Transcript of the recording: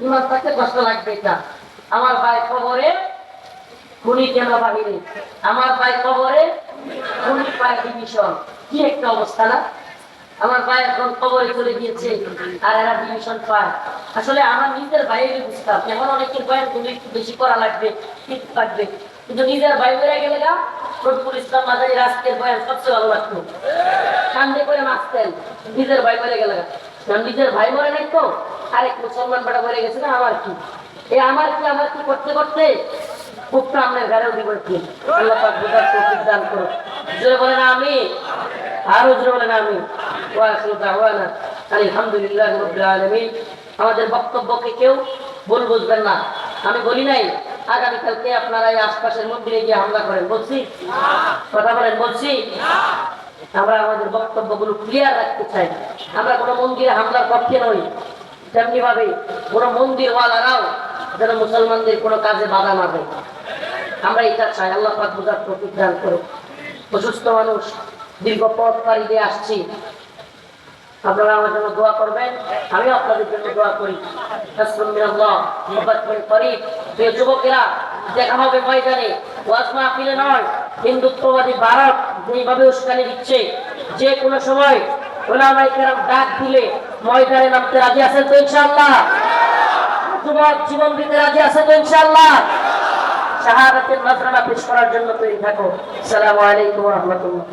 ইমান থাকতে কষ্ট লাগবে এটা আমার ভাই খবরে খুনি কেন বাহিরে আমার ভাই খবরে খুনি পায় ডিভিশন কি একটা অবস্থা না? আমার ভাই এখন খবরে চলে গিয়েছে আর এরা ডিভিশন পায়। আসলে আমার নিজের ভাইয়েরই বুঝতাম এখন অনেকের বয়ান তুমি একটু বেশি করা লাগবে, ঠিক লাগবে কিন্তু নিজের ভাই বেড়ে গেলে গা রফিকুল ইসলাম মাদারি রাজকের বয়ান সবচেয়ে ভালো লাগতো। কান্দে করে মাসতেন নিজের ভাই মরে গেলে গা। নিজের ভাই মরে নাই তো। আরেক মুসলমান বেটা মরে গেছে না, আমার কি? এ আমার কি আমার কি করতে করতে? আল্লাহ পাক তৌফিক দান করো জোরে বলেন আমি আরও জোরে বলেন আমি দাওয়ানা। রাব্বিল আলামিন। আমাদের বক্তব্যকে কেউ ভুল বুঝবেন না। আমি বলি নাই, আগামীকালকে আপনারা এই আশপাশের মন্দিরে গিয়ে হামলা করেন, বলছি? কথা বলেন, বলছি? আমরা আমাদের বক্তব্যগুলো ক্লিয়ার রাখতে চাই। আমরা কোনো মন্দিরে হামলার পক্ষে নই। তেমনি ভাবে কোনো মন্দির ওয়ালারাও যেন মুসলমানদের কোনো কাজে বাধা না দেয়। আমরা এটা চাই, আল্লাহ পাক বুঝার করুক। অসুস্থ মানুষ, দীর্ঘ পথ পাড়ি দিয়ে আসছি। আপনারা আমার জন্য দোয়া করবেন, আমিও আপনাদের জন্য দোয়া করি। যুবকেরা নয়, হিন্দুত্ববাদী উস্কানি দিচ্ছে, যে কোনো সময় ওলামাই কেরাম ডাক দিলে ময়দানে নামতে রাজি আছেন তো ইনশাআল্লাহ? যুবক জীবন দিতে রাজি আছেন তো ইনশাআল্লাহ? শাহাদাতের নজরানা পেশ করার জন্য তৈরি থাকো। আসসালামু আলাইকুম রাহমাতুল্লাহ।